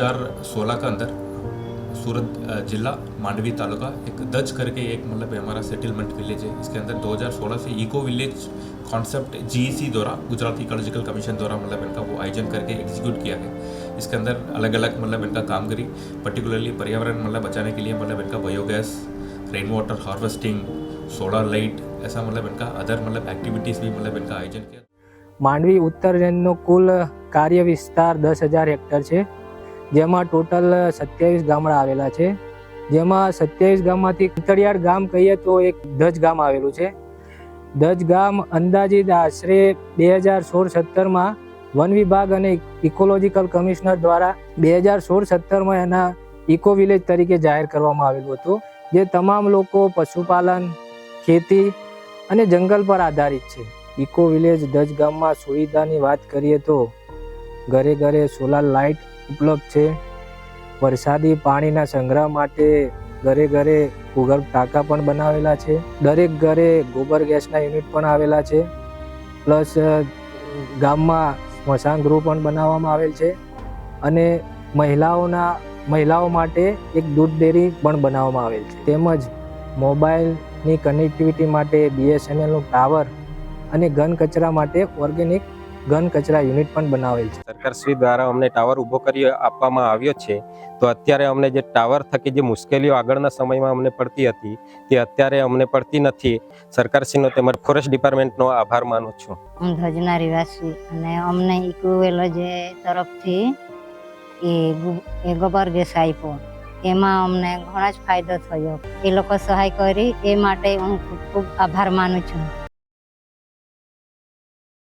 2016 का अंदर सूरत अ, जिला मांडवी तालुका एक दज करके एक मतलब हमारा सेटलमेंट विलेज है इसके अंदर 2016 से इको विलेज कॉन्सेप्ट जीईसी द्वारा गुजरात इकोलॉजिकल कमीशन द्वारा मतलब इनका वो आयोजन करके एग्जीक्यूट किया गया इसके अंदर अलग अलग मतलब इनका काम करी पर्टिकुलरली पर्यावरण मतलब बचाने के लिए मतलब इनका biogas rain water harvesting solar light ऐसा मतलब इनका अदर मतलब एक्टिविटीज़ भी मतलब इनका आयोजन किया માંડવી ઉત્તર રેન્જનો કુલ કાર્ય વિસ્તાર દસ હજાર હેક્ટર છે જેમાં ટોટલ સત્યાવીસ ગામડા આવેલા છે. જેમાં સત્યાવીસ ગામમાંથી અંતરિયાળ ગામ કહીએ તો એક દજ ગામ આવેલું છે. દજ ગામ અંદાજિત આશરે બે હજાર સોળ સત્તરમાં વન વિભાગ અને ઇકોલોજીકલ કમિશનર દ્વારા બે હજાર સોળ સત્તરમાં એના ઇકો વિલેજ તરીકે જાહેર કરવામાં આવેલું હતું, જે તમામ લોકો પશુપાલન, ખેતી અને જંગલ પર આધારિત છે. ઇકો વિલેજ દજ ગામમાં સુવિધાની વાત કરીએ તો ઘરે ઘરે સોલાર લાઇટ ઉપલબ્ધ છે. વરસાદી પાણીના સંગ્રહ માટે ઘરે ઘરે ભૂગર્ભ ટાંકા પણ બનાવેલા છે. દરેક ઘરે ગોબર ગેસના યુનિટ પણ આવેલા છે. પ્લસ ગામમાં સ્મશાન ગૃહ પણ બનાવવામાં આવેલ છે. અને મહિલાઓના, મહિલાઓ માટે એક દૂધ ડેરી પણ બનાવવામાં આવેલ છે. તેમજ મોબાઈલની કનેક્ટિવિટી માટે બીએસએનએલનું ટાવર અને ઘન કચરા માટે ઓર્ગેનિક ઘન કચરા યુનિટ પણ બનાવેલ છે. સરકારશ્રી દ્વારા અમને ટાવર ઊભો કરી આપવામાં આવ્યો છે તો અત્યારે અમને જે ટાવર થકી જે મુશ્કેલીઓ આગળના સમયમાં અમને પડતી હતી તે અત્યારે અમને પડતી નથી. સરકારશ્રીનો તેમજ ફોરેસ્ટ ડિપાર્ટમેન્ટનો આભાર માનું છું. હું ધજના રહેવાસી અને અમને ઇક્વેલો જે તરફથી એ ગોબર ગેસ આપ્યો. એમાં અમને ઘણો જ ફાયદો થયો. એ લોકો સહાય કરી એ માટે હું ખૂબ ખૂબ આભાર માનું છું.